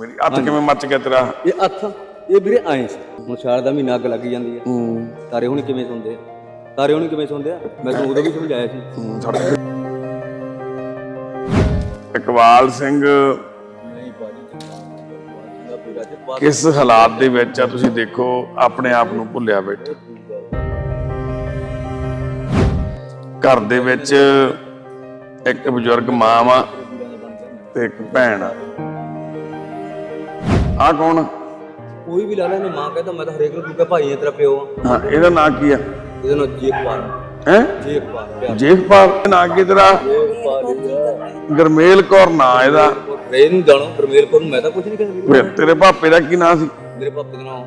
ਮੇਰੀ। ਹੱਥ ਕਿਵੇਂ ਮੱਚ ਗਿਆ ਤੇਰਾ? ਇਹ ਅੱਥ ਇਹ ਵੀਰੇ ਆਏ ਸੀ। ਹੁਣ ਸਾਲ ਦਾ ਮਹੀਨਾ ਅੱਗ ਲੱਗ ਜਾਂਦੀ ਹੈ। ਹੂੰ। ਤਾਰੇ ਹੁਣ ਕਿਵੇਂ ਸੌਂਦੇ ਆ? ਤਾਰੇ ਹੁਣ ਕਿਵੇਂ ਸੌਂਦੇ ਆ? ਮੈਂ ਤੁਹਾਨੂੰ ਉਦੋਂ ਵੀ ਸਮਝਾਇਆ ਸੀ। ਹੂੰ, ਛੱਡ। ਇਕਬਾਲ ਸਿੰਘ ਕਿਸ ਹਾਲਾਤ ਦੇ ਵਿੱਚ ਆ ਤੁਸੀਂ ਦੇਖੋ ਆਪਣੇ ਆਪ ਨੂੰ ਭੁੱਲਿਆ ਬੈਠਾ। ਘਰ ਦੇ ਵਿੱਚ ਇੱਕ ਬਜ਼ੁਰਗ ਮਾਂ ਵਾ ਤੇ ਇੱਕ ਭੈਣ ਆ। ਆਹ ਕੌਣ ਆ? ਕੋਈ ਵੀ ਲਾ ਲੈ ਨੇ ਮਾਂ ਕਹਿੰਦਾ ਮੈਂ ਤਾਂ ਹਰੇਕ ਨੂੰ ਕਿਹਾ ਭਾਈ ਹੈ ਤੇਰਾ ਪਿਓ ਆ। ਹਾਂ ਇਹਦਾ ਨਾਂ ਕੀ ਆ? ਇਹਦਾ ਨਾਮ ਜੇਕਪਾਲ ਹੈ? ਜੇਕਪਾਲ ਪਿਆਰ। ਜੇਖਪਾਲ ਨਾਂ ਕੀ ਤੇਰਾ? ਗਰਮੇਲ ਕੌਰ ਨਾਂ ਇਹਦਾ। ਰੇ ਨੂੰ ਜਾਣੋ ਪਰਮੇਲ ਕੋਲ ਮੈਂ ਤਾਂ ਕੁਝ ਨਹੀਂ ਕਹਿੰਦਾ ਵੀਰੇ। ਫਿਰ ਤੇਰੇ ਭਾਪੇ ਦਾ ਕੀ ਨਾਂ ਸੀ? ਮੇਰੇ ਪਾਪੇ ਦਾ ਨਾਮ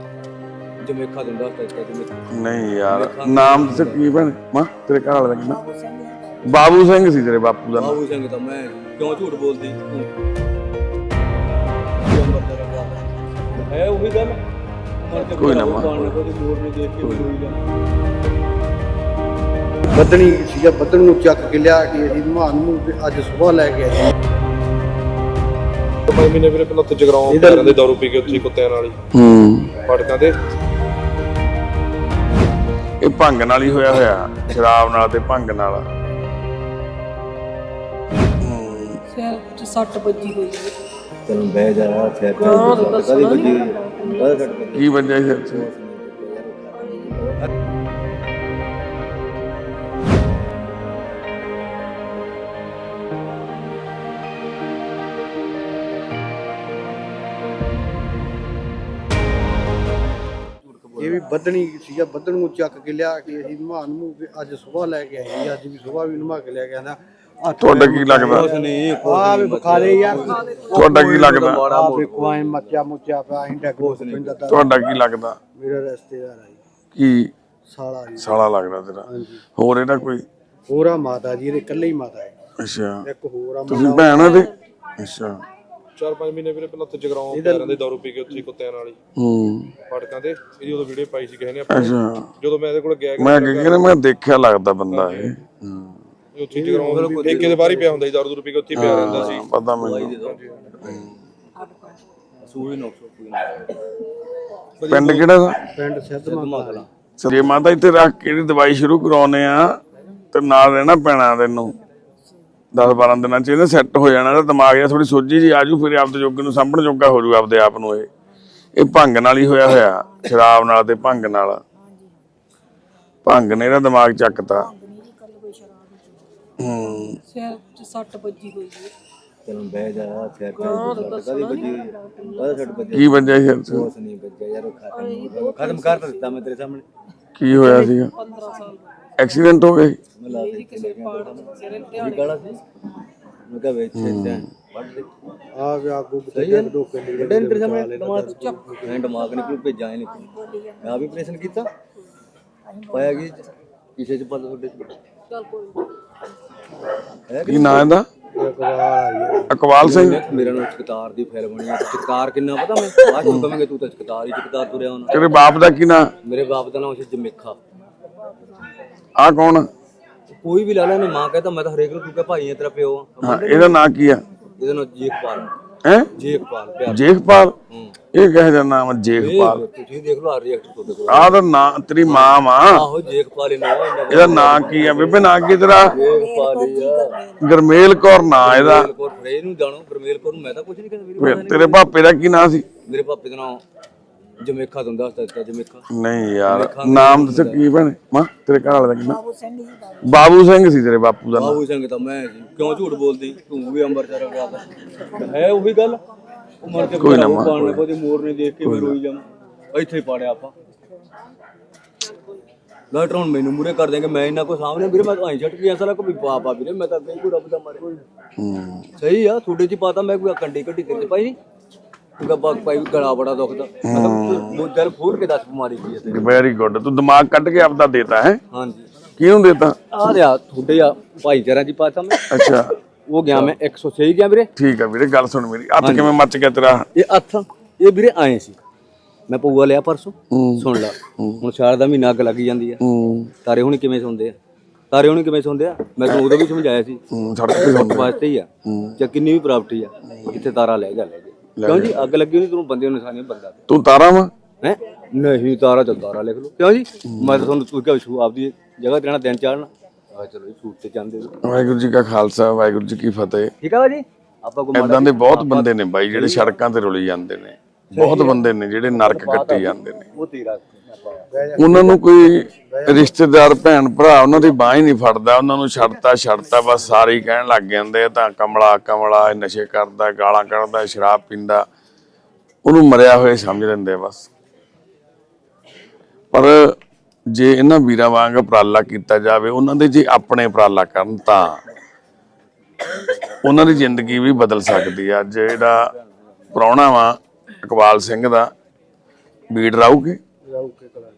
ਜਮੇਖਾ ਦਿੰਦਾ ਸੀ ਜਮੇਖਾ। ਨਹੀਂ ਯਾਰ ਨਾਮ ਦੱਸ ਕੀ ਬਣ ਮਾਂ ਤੇਰੇ ਘਰ ਵਾਲੇ ਦਾ ਕੀ ਨਾਂ? ਬਾਬੂ ਸਿੰਘ। ਸੀ ਤੇਰੇ ਬਾਪੂ ਦਾ ਨਾਂ। ਬਾਬੂ ਸਿੰਘ ਤਾਂ ਮੈਂ ਕਿਉਂ ਝੂਠ ਬੋਲਦੀ? ਗੱਲ? ਕੋਈ ਨਾ ਮਾਂ। ਬੱਦਣੀ ਸੀਗਾ ਬੱਦਣ ਨੂੰ ਚੱਕ ਕੇ ਲਿਆ ਕੇ ਅਸੀਂ ਮਹਾਨ ਨੂੰ ਤੇ ਅੱਜ ਸਵੇਰ ਲੈ ਕੇ ਆਏ ਪੰਜ ਮਹੀਨੇ ਵੀਰੇ ਪਹਿਲਾਂ ਉੱਥੇ ਜਗਰਾਉਂ ਪੈਰਾਂ ਦੇ ਦਾਰੂ ਪੀ ਕੇ ਉੱਥੇ ਹੀ ਕੁੱਤਿਆਂ ਨਾਲ ਹੀ। ਹੂੰ। ਫੜਕਾਂ ਤੇ। ਇਹ ਭੰਗ ਨਾਲ ਹੀ ਹੋਇਆ ਹੋਇਆ ਸ਼ਰਾਬ ਨਾਲ ਤੇ ਭੰਗ ਨਾਲ। ਹੂੰ। ਸਿਰ 'ਚ ਸੱਟ ਵੱਜੀ ਹੋਈ ਹੈ। ਤੈਨੂੰ ਬਹਿ ਜਾ ਫਿਰ ਗਾਂ ਤਾਂ ਦੱਸਣਾ ਨਹੀਂ ਕਾਹਦੇ ਕੱਟ ਕੇ ਕੀ ਵਜ੍ਹਾ ਸੀ ਸਿਰ 'ਚ? ਇਹ ਵੀ ਬੱਦਣੀ ਸੀਗਾ ਬੱਦਣ ਨੂੰ ਚੱਕ ਕੇ ਲਿਆ ਕੇ ਅਸੀਂ ਮਹਾਨ ਨੂੰ ਤੇ ਅੱਜ ਸਵੇਰ ਲੈ ਕੇ ਆਏ ਸੀ। ਅੱਜ ਵੀ ਸਵੇਰ ਵੀ ਨਮਾ ਕੇ ਲੈ ਕੇ ਆਂਦਾ ਤੁਹਾਡਾ ਕੀ ਲੱਗਦਾ? ਕੁਛ ਨਹੀਂ ਆ ਵੀ ਬਖਾ ਯਾਰ ਤੁਹਾਡਾ ਕੀ ਲੱਗਦਾ? ਆ। ਵੇਖੋ ਐ ਮੱਚਾ ਮੁੱਚਾ ਪਿਆ ਐਂ ਡੱਗ ਪੈਂਦਾ ਤਾਂ। ਤੁਹਾਡਾ ਕੀ ਲੱਗਦਾ? ਮੇਰਾ ਰਿਸ਼ਤੇਦਾਰ ਆ ਜੀ। ਕੀ ਸਾਲਾ ਜੀ। ਸਾਲਾ ਲੱਗਦਾ ਤੇਰਾ? ਹਾਂਜੀ। ਹੋਰ ਇਹਦਾ ਕੋਈ? ਹੋਰ ਆ ਮਾਤਾ ਜੀ ਇਹਦੇ ਇਕੱਲੇ ਹੀ ਮਾਤਾ ਹੈ। ਅੱਛਾ। ਇੱਕ ਹੋਰ ਆ ਤੁਸੀਂ ਭੈਣ ਆ ਤੇ ਅੱਛਾ। ਚਾਰ ਪੰਜ ਮਹੀਨੇ ਵੀਰੇ ਪਹਿਲਾਂ ਉੱਥੇ ਜਗਰਾਉਂ ਪੈਰਾਂ ਦੇ ਦਾਰੂ ਪੀ ਕੇ ਉੱਥੇ ਹੀ ਕੁੱਤਿਆਂ ਨਾਲ ਹੀ। ਹੂੰ। ਫੜਕਾਂ ਤੇ ਇਹਦੀ ਉਦੋਂ ਵੀਡੀਓ ਪਾਈ ਸੀ ਕਿਸੇ ਨੇ ਆਪਾਂ। ਅੱਛਾ। ਜਦੋਂ ਮੈਂ ਇਹਦੇ ਕੋਲ ਗਿਆ ਮੈਂ ਕਹਿੰਦਾ ਮੈਂ ਦੇਖਿਆ ਲੱਗਦਾ ਬੰਦਾ ਇਹ। ਹੂੰ। ਉੱਥੇ ਜਗਰਾਉਂ ਠੇਕੇ ਦੇ ਬਾਹਰ ਹੀ ਪਿਆ ਹੁੰਦਾ ਸੀ ਦਾਰੂ ਦੂਰੂ ਪੀ ਕੇ ਉੱਥੇ ਹੀ ਪਿਆ ਰਹਿੰਦਾ ਸੀ। ਪਤਾ ਮੈਨੂੰ ਸੂਈ ਪਿੰਡ ਕਿਹੜਾ ਦਾ ਪਿੰਡ ਸਿੱਧ ਜੇ ਮਾਤਾ ਇੱਥੇ ਰੱਖ ਕੇ ਇਹਦੀ ਦਵਾਈ ਸ਼ੁਰੂ ਕਰਾਉਨੇ ਆ ਤੇ ਨਾਲ ਰਹਿਣਾ ਪੈਣਾ ਤੈਨੂੰ। 10 12 ਦਿਨਾਂ ਚ ਇਹਨੇ ਸੈੱਟ ਹੋ ਜਾਣਾ ਇਹਦਾ ਦਿਮਾਗ ਇਹ ਥੋੜੀ ਸੋਝੀ ਜੀ ਆਜੂ ਫਿਰ ਆਪਦੇ ਜੋਗੇ ਨੂੰ ਸਾਂਭਣ ਜੋਗਾ ਹੋ ਜੂ ਆਪਦੇ ਆਪ ਨੂੰ ਇਹ। ਇਹ ਭੰਗ ਨਾਲ ਹੀ ਹੋਇਆ ਹੋਇਆ ਸ਼ਰਾਬ ਨਾਲ ਤੇ ਭੰਗ ਨਾਲ। ਭੰਗ ਨੇ ਇਹਦਾ ਦਿਮਾਗ ਚੱਕਤਾ। ਹੂੰ ਸਿਰ 'ਚ ਸੱਟ ਵੱਜੀ ਹੋਈ ਹੈ। ਤੈਨੂੰ ਬਹਿ ਜਾ ਫਿਰ ਕਾਹਦੇ ਵੱਜੀ? ਕਾਹਦੇ ਛੱਡ ਵੱਜੀ? ਕੀ ਵਜ੍ਹਾ ਸੀ ਸਿਰ 'ਚ? ਕੁਛ ਨਹੀਂ ਵੱਜਿਆ ਯਾਰ ਉਹ ਖਤਮ ਖਤਮ ਕਰ ਤਾਂ ਦਿੱਤਾ ਮੈਂ ਤੇਰੇ ਸਾਹਮਣੇ। ਕੀ ਹੋਇਆ ਸੀਗਾ? 15 ਸਾਲ ਐਕਸੀਡੈਂਟ ਹੋ ਗਿਆ ਸੀ? ਮੈਂ ਲਾ ਇਹਦੀ ਕਿਸੇ ਪਾੜ ਸਿਰੇ ਇਹ ਗਾਲਾ ਸੀ? ਮੈਂ ਕਹਾਂ ਵੇਚ ਛੇ ਵੱਢ ਦੇ। ਆ ਵੀ ਆਗੂ ਬਤੇ ਦੋ ਕਿੱਲੇ ਵੱਡੇ ਨੇ ਤੇਰੇ ਸਾਹਮਣੇ ਦਿਮਾਗ ਮੈਂ ਦਿਮਾਗ ਨਹੀਂ ਕੋਈ ਭੇਜਾਂ ਹੀ ਨਹੀਂ ਮੈਂ ਆ ਵੀ ਆਪਰੇਸ਼ਨ ਕੀਤਾ। ਪਾਇਆ ਕਿ? ਕਿਸੇ ਚ ਤੁਹਾਡੇ ਚ। ਕੀ ਨਾਂ ਇਹਦਾ? ਅਕਵਾਲ ਸਿੰਘ। ਮੇਰਾ ਨਾਮ ਚਕਤਾਰ ਦੀ ਫੈਲ ਬਣੀ ਹੈ ਚਕਤਾਰ ਕਿੰਨਾ ਪਤਾ ਮੈਂ ਬਾਅਦ ਚ ਕਹਾਂਗੇ ਤੂੰ ਤਾਂ ਚਕਤਾਰ ਹੀ ਚਕਤਾਰ ਤੁਰਿਆ ਹੁਣ। ਤੇਰੇ ਬਾਪ ਦਾ ਕੀ ਨਾਂ? ਮੇਰੇ ਬਾਪ ਦਾ ਨਾਮ ਸੀ ਜਮੇਖਾ। ਆ ਕੌਣ? ਆ? ਕੋਈ ਵੀ ਲਾ ਲੈ ਨੇ ਮਾਂ ਕਹਿੰਦਾ ਮੈਂ ਤਾਂ ਹਰੇਕ ਨੂੰ ਤੂੰ ਕਿਹਾ ਭਾਈ ਹੈ ਤੇਰਾ ਪਿਓ ਆ। ਹਾਂ ਇਹਦਾ ਨਾਂ ਕੀ ਆ? ਇਹਦਾ ਨਾਮ ਜੇਕਪਾਲ ਹੈ? ਜੇਕਪਾਲ ਪਿਆਰ ਜੇਖਪਾਲ? ਇਹ ਕਿਹੋ ਨਾਮ ਜੇਖਪਾਲ? ਤੁਸੀਂ ਦੇਖ ਲਓ ਆ ਰਿਐਕਟ ਤੁਹਾਡੇ ਕੋਲ। ਆਹ ਦਾ ਨਾਂ ਤੇਰੀ ਮਾਂ ਵਾ। ਆਹੋ ਹੈ ਇਹਦਾ ਨਾਂ ਕੀ ਆ ਬੇਬੇ ਨਾਂ ਕੀ ਤੇਰਾ? ਆ। ਗਰਮੇਲ ਕੌਰ ਨਾਂ ਇਹਦਾ। ਬਰਮੇਲ ਕੌਰ ਫਰੇ ਨੂੰ ਜਾਣੋ ਬਰਮੇਲ ਕੌਰ ਨੂੰ ਮੈਂ ਤਾਂ ਕੁਝ ਨਹੀਂ ਕਹਿੰਦਾ ਤੇਰੇ ਭਾਪੇ ਦਾ ਕੀ ਨਾਂ ਸੀ? ਮੇਰੇ ਪਾਪੇ ਦਾ ਨਾਮ ਜਮੇਖਾ ਦਿੰਦਾ ਹੁੰਦਾ ਸੀ ਜਮੇਖਾ। ਨਹੀਂ ਯਾਰ ਨਾਮ ਦੱਸ ਕੀ ਬਣ ਮਾਂ ਤੇਰੇ ਘਰ ਵਾਲੇ ਦਾ ਕੀ ਨਾਂ ਬਾਬੂ ਸਿੰਘ ਸੀ ਤੇਰੇ ਬਾਪੂ ਦਾ ਬਾਬੂ ਸਿੰਘ ਤਾਂ ਮੈਂ ਜੀ ਕਿਉਂ ਝੂਠ ਬੋਲਦੀ? ਤੂੰ ਵੀ ਅੰਬਰਸਰ ਗਿਆ ਤਾਂ। ਹੈ ਉਹੀ ਗੱਲ? ਉਹ ਮਰ ਕੇ ਕੋਈ ਨਾ ਮਾਂ, ਕੋਈ ਮੋਰ ਨੇ ਦੇਖ ਕੇ ਵੀ ਰੋਈ ਜਾਵਾਂ। ਇੱਥੇ ਹੀ ਪਾੜਿਆ ਆਪਾਂ। ਹੁਣ ਮੈਨੂੰ ਮੂਰੇ ਕਰ ਦੇਂਗੇ ਮੈਂ ਇਹਨਾਂ ਕੋ ਸਾਹਮਣੇ ਵੀਰੇ ਮੈਂ ਤਾਂ ਐਂ ਛੱਟ ਗਿਆ ਸਾਰਾ ਕੋਈ ਪਾਪਾ ਵੀਰੇ। ਮੈਂ ਤਾਂ ਅੱਗੇ ਹੀ ਕੋਈ ਰੱਬ ਦਾ ਮਾਰੇ। ਹੂੰ। ਸਹੀ ਆ ਤੁਹਾਡੇ ਚ ਹੀ ਪਾਤਾ ਮੈਂ ਕੋਈ ਕੰਡੀ ਕੱਢੀ ਤੇਰੇ ਚ ਪਾਈ ਨਹੀਂ ਗਲਾ ਬੜਾ ਦੁਖਦਾ। ਮੈਂ ਤਾਂ ਦਿਲ ਫੂਰ ਕੇ ਦੱਸ ਬਿਮਾਰੀ ਕੀ ਹੈ ਤੇਰੀ। ਵੈਰੀ ਗੁੱਡ ਤੂੰ ਦਿਮਾਗ ਕੱਢ ਕੇ ਆਪਦਾ ਦੇਤਾ ਹੈ? ਹਾਂਜੀ। ਕਿਹਨੂੰ ਦੇਤਾ? ਆ ਲਿਆ ਤੁਹਾਡੇ ਆ ਭਾਈਚਾਰਾ ਚ ਹੀ ਪਾਤਾ ਮੈਂ। ਅੱਛਾ। ਉਹ ਗਿਆ ਮੈਂ 106 ਗਿਆ ਵੀਰੇ। ਠੀਕ ਆ ਵੀਰੇ ਗੱਲ ਸੁਣ ਮੇਰੀ। ਹੱਥ ਕਿਵੇਂ ਮੱਚ ਗਿਆ ਤੇਰਾ? ਇਹ ਅੱਥ ਇਹ ਵੀਰੇ ਆਏ ਸੀ। ਮੈਂ ਪਊਆ ਲਿਆ ਪਰਸੋਂ। ਸੁਣ ਲਾ। ਹੁਣ ਸਾਲ ਦਾ ਮਹੀਨਾ ਅੱਗ ਲੱਗ ਜਾਂਦੀ ਆ। ਤਾਰੇ ਹੁਣ ਕਿਵੇਂ ਸੌਂਦੇ ਆ? ਤਾਰੇ ਹੁਣ ਕਿਵੇਂ ਸੌਂਦੇ ਆ? ਮੈਂ ਤੁਹਾਨੂੰ ਉਦੋਂ ਵੀ ਸਮਝਾਇਆ ਸੀ। ਵਾਸਤੇ ਹੀ ਆ। ਜਾਂ ਕਿੰਨੀ ਵੀ ਪ੍ਰਾਪਰਟੀ ਆ। ਇੱਥੇ ਤਾਰਾ ਲੈ ਗਿਆ ਲੈ ਗਿਆ। ਕਿਉਂ ਜੀ? ਅੱਗ ਲੱਗੀ ਹੋਣੀ ਤੈਨੂੰ ਬੰਦੇ ਨੂੰ ਨਿਸ਼ਾਨੀ ਬੰਦਾ ਤੂੰ ਤਾਰਾ ਵਾ? ਹੈ? ਨਹੀਂ ਤਾਰਾ ਚ ਤਾਰਾ ਲਿਖ ਲਓ। ਕਿਉਂ ਜੀ? ਮੈਂ ਤਾਂ ਤੁਹਾਨੂੰ ਤੂੰ ਕਿਹਾ ਸ਼ੂ ਆਪਦੀ ਜਗ੍ਹਾ ਤੇ ਰਹਿਣਾ ਦਿਨ ਚਾੜਨਾ ਆ ਚਲੋ ਜੀ ਸ਼ੂਟ ਤੇ ਜਾਂਦੇ ਹੋ। ਵਾਹਿਗੁਰੂ ਜੀ ਕਾ ਖਾਲਸਾ ਵਾਹਿਗੁਰੂ ਜੀ ਕੀ ਫਤਿਹ। ਠੀਕ ਆ ਬਾਜੀ? ਆਪਾਂ ਕੋ ਇਦਾਂ ਦੇ ਬਹੁਤ ਬੰਦੇ ਨੇ ਬਾਈ ਜਿਹੜੇ ਸੜਕਾਂ ਤੇ ਰੁਲੀ ਜਾਂਦੇ ਨੇ। ਬਹੁਤ ਬੰਦੇ ਨੇ ਜਿਹੜੇ ਨਰਕ ਕੱਟੀ ਜਾਂਦੇ ਨੇ। ਉਹ ਤੇਰਾ ਆਪਾਂ ਉਹਨਾਂ ਨੂੰ ਕੋਈ ਰਿਸ਼ਤੇਦਾਰ ਭੈਣ ਭਰਾ ਉਹਨਾਂ ਦੀ ਬਾਹ ਹੀ ਨਹੀਂ ਫੜਦਾ। ਉਹਨਾਂ ਨੂੰ ਛੱਡਤਾ ਛੱਡਤਾ ਬਸ ਸਾਰੇ ਹੀ ਕਹਿਣ ਲੱਗ ਜਾਂਦੇ ਆ ਤਾਂ ਕਮਲਾ ਕਮਲਾ ਇਹ ਨਸ਼ੇ ਕਰਦਾ ਗਾਲਾਂ ਕੱਢਦਾ ਸ਼ਰਾਬ ਪੀਂਦਾ। ਉਹਨੂੰ ਮਰਿਆ ਹੋਇਆ ਸਮਝ ਲੈਂਦੇ ਆ ਬਸ। ਪਰ ਜੇ ਇਹਨਾਂ ਵੀਰਾਂ ਵਾਂਗ ਉਪਰਾਲਾ ਕੀਤਾ ਜਾਵੇ ਉਹਨਾਂ ਦੇ ਜੇ ਆਪਣੇ ਉਪਰਾਲਾ ਕਰਨ ਤਾਂ ਉਹਨਾਂ ਦੀ ਜ਼ਿੰਦਗੀ ਵੀ ਬਦਲ ਸਕਦੀ ਆ। ਜਿਹੜਾ ਪ੍ਰਾਹੁਣਾ ਵਾ ਇਕਬਾਲ ਸਿੰਘ ਦਾ ਬੀੜ ਰਾਊਗੇ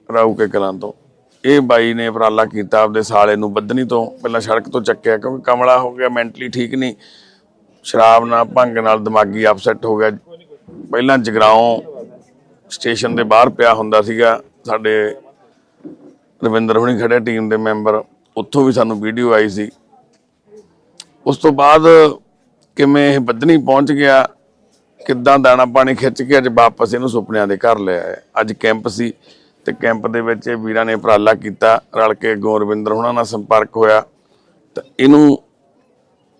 ਰਾਊ ਕੇ ਕਲਾਂ ਤੋਂ। ਇਹ ਬਾਈ ਨੇ ਉਪਰਾਲਾ ਕੀਤਾ ਆਪਦੇ ਸਾਲੇ ਨੂੰ ਬੱਧਨੀ ਤੋਂ। ਪਹਿਲਾਂ ਸੜਕ ਤੋਂ ਚੱਕਿਆ ਕਿਉਂਕਿ ਕਮਲਾ ਹੋ ਗਿਆ ਮੈਂਟਲੀ ਠੀਕ ਨਹੀਂ। ਸ਼ਰਾਬ ਨਾਲ ਭੰਗ ਨਾਲ ਦਿਮਾਗੀ ਅਪਸੈਟ ਹੋ ਗਿਆ। ਪਹਿਲਾਂ ਜਗਰਾਉਂ ਸਟੇਸ਼ਨ ਦੇ ਬਾਹਰ ਪਿਆ ਹੁੰਦਾ ਸੀਗਾ। ਸਾਡੇ ਰਵਿੰਦਰ ਹੁਣੀ ਖੜੇ ਟੀਮ ਦੇ ਮੈਂਬਰ। ਉੱਥੋਂ ਵੀ ਸਾਨੂੰ ਵੀਡੀਓ ਆਈ ਸੀ। ਉਸ ਤੋਂ ਬਾਅਦ ਕਿਵੇਂ ਇਹ ਬੱਧਨੀ ਪਹੁੰਚ ਗਿਆ ਕਿੱਦਾਂ ਦਾਣਾ ਪਾਣੀ ਖਿੱਚ ਕੇ ਅੱਜ ਵਾਪਸ ਇਹਨੂੰ ਸੁਪਨਿਆਂ ਦੇ ਘਰ ਲੈ ਆਏ। ਅੱਜ ਕੈਂਪ ਸੀ ਤੇ ਕੈਂਪ ਦੇ ਵਿੱਚ ਇਹ ਵੀਰਾਂ ਨੇ ਉਪਰਾਲਾ ਕੀਤਾ ਰਲ ਕੇ ਗੋਰਵਿੰਦਰ ਹੁਣਾਂ ਨਾਲ ਸੰਪਰਕ ਹੋਇਆ। ਤਾਂ ਇਹਨੂੰ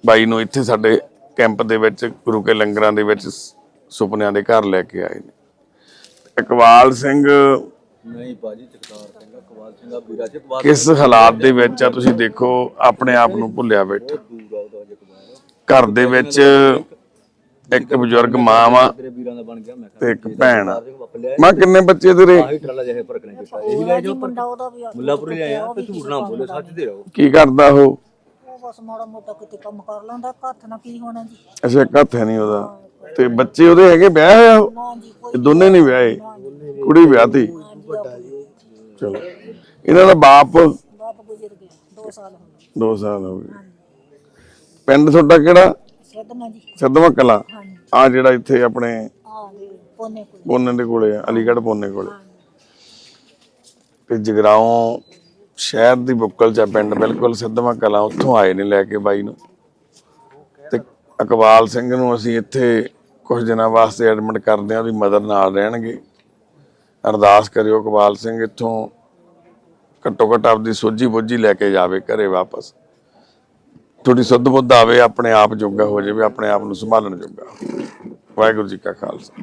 ਬਾਈ ਨੂੰ ਇੱਥੇ ਸਾਡੇ ਕੈਂਪ ਦੇ ਵਿੱਚ ਗੁਰੂ ਕੇ ਲੰਗਰਾਂ ਦੇ ਵਿੱਚ ਸੁਪਨਿਆਂ ਦੇ ਘਰ ਲੈ ਕੇ ਆਏ ਨੇ। ਇਕਬਾਲ ਸਿੰਘ ਨਹੀਂ ਬਾਜੀ ਜਗਤਾਰ ਸਿੰਘ ਕਵਾਲ ਸਿੰਘ ਆ ਵੀਰਾ ਚ ਕਵਾਲ ਕਿਸ ਹਾਲਾਤ ਦੇ ਵਿੱਚ ਆ ਤੁਸੀਂ ਦੇਖੋ ਆਪਣੇ ਆਪ ਨੂੰ ਭੁੱਲਿਆ ਬੈਠਾ। ਘਰ ਦੇ ਵਿੱਚ ਇੱਕ ਬਜ਼ੁਰਗ ਮਾਂ ਵਾ ਤੇਰੇ ਵੀਰਾਂ ਦਾ ਬਣ ਗਿਆ ਮੈਂ ਤੇ ਇੱਕ ਭੈਣ ਆ। ਮਾਂ ਕਿੰਨੇ ਬੱਚੇ ਤੇਰੇ? ਆਹੀ ਟਰਾਲਾ ਜਿਹੇ ਫ਼ਰਕ ਨਹੀਂ ਕੀਤਾ। ਇਹੀ ਲੈ ਜਾਓ ਮੁੰਡਾ ਉਹਦਾ ਵੀ ਮੁੱਲਾਪੁਰ ਲੈ ਆਇਆ ਤੇ ਝੂਠ ਨਾ ਬੋਲੇ ਸੱਚ ਦੇ ਰਹੋ। ਕੀ ਕਰਦਾ ਉਹ? ਉਹ ਬਸ ਮਾੜਾ ਮੋਟਾ ਕਿਤੇ ਕੰਮ ਕਰ ਲੈਂਦਾ ਹੱਥ ਨਾਲ ਕੀ ਹੋਣਾ ਜੀ। ਅੱਛਾ ਇੱਕ ਹੱਥ ਹੈ ਨਹੀਂ ਉਹਦਾ। ਤੇ ਬੱਚੇ ਉਹਦੇ ਹੈਗੇ ਵਿਆਹ ਹੋਇਆ ਉਹ? ਨਾ ਜੀ ਕੋਈ ਇਹ ਦੋਨੇ ਨਹੀਂ ਵਿਆਹੇ? ਕੁੜੀ ਵਿਆਹਤੀ ਚਲੋ। ਇਹਨਾਂ ਦਾ ਬਾਪ? ਬਾਪ ਗੁਜ਼ਰ ਗਿਆ 2 ਸਾਲ ਹੋ ਗਏ। 2 ਸਾਲ ਹੋ ਗਏ। ਪਿੰਡ ਤੁਹਾਡਾ ਕਿਹੜਾ? ਸਿੱਧਨਾ ਜੀ। ਸਦਮਾ ਕਲਾ? ਹਾਂਜੀ। ਆ ਜਿਹੜਾ ਇੱਥੇ ਆਪਣੇ ਆ ਦੇ ਕੋਨੇ ਕੋਲ। ਪੋਨੇ ਦੇ ਕੋਲੇ ਆ ਅਲੀਗੜ੍ਹ ਪੋਨੇ ਕੋਲੇ। ਤੇ ਜਗਰਾਉਂ ਸ਼ਹਿਰ ਦੀ ਬੁੱਕਲ ਚ ਪਿੰਡ ਬਿਲਕੁਲ ਸਿੱਧਵਾਂ ਕਲਾਂ ਉੱਥੋਂ ਆਏ ਨੇ ਲੈ ਕੇ ਬਾਈ ਨੂੰ। ਤੇ ਇਕਬਾਲ ਸਿੰਘ ਨੂੰ ਅਸੀਂ ਇੱਥੇ ਕੁਝ ਦਿਨਾਂ ਵਾਸਤੇ ਐਡਮਿਟ ਕਰਦੇ ਆ ਉਹਦੀ ਮਦਦ ਨਾਲ ਰਹਿਣਗੇ। ਅਰਦਾਸ ਕਰਿਓ ਇਕਬਾਲ ਸਿੰਘ ਇੱਥੋਂ ਘੱਟੋ ਘੱਟ ਆਪਦੀ ਸੋਝੀ ਬੁੱਝੀ ਲੈ ਕੇ ਜਾਵੇ ਘਰੇ ਵਾਪਸ। ਥੋੜੀ ਸੁੱਧ ਬੁੱਧ ਆਵੇ, ਆਪਣੇ ਆਪ ਜੋਗਾ ਹੋ ਜਾਵੇ, ਆਪਣੇ ਆਪ ਨੂੰ ਸੰਭਾਲਣ ਜੋਗਾ ਵਾਹਿਗੁਰੂ ਜੀ ਕਾ ਖਾਲਸਾ।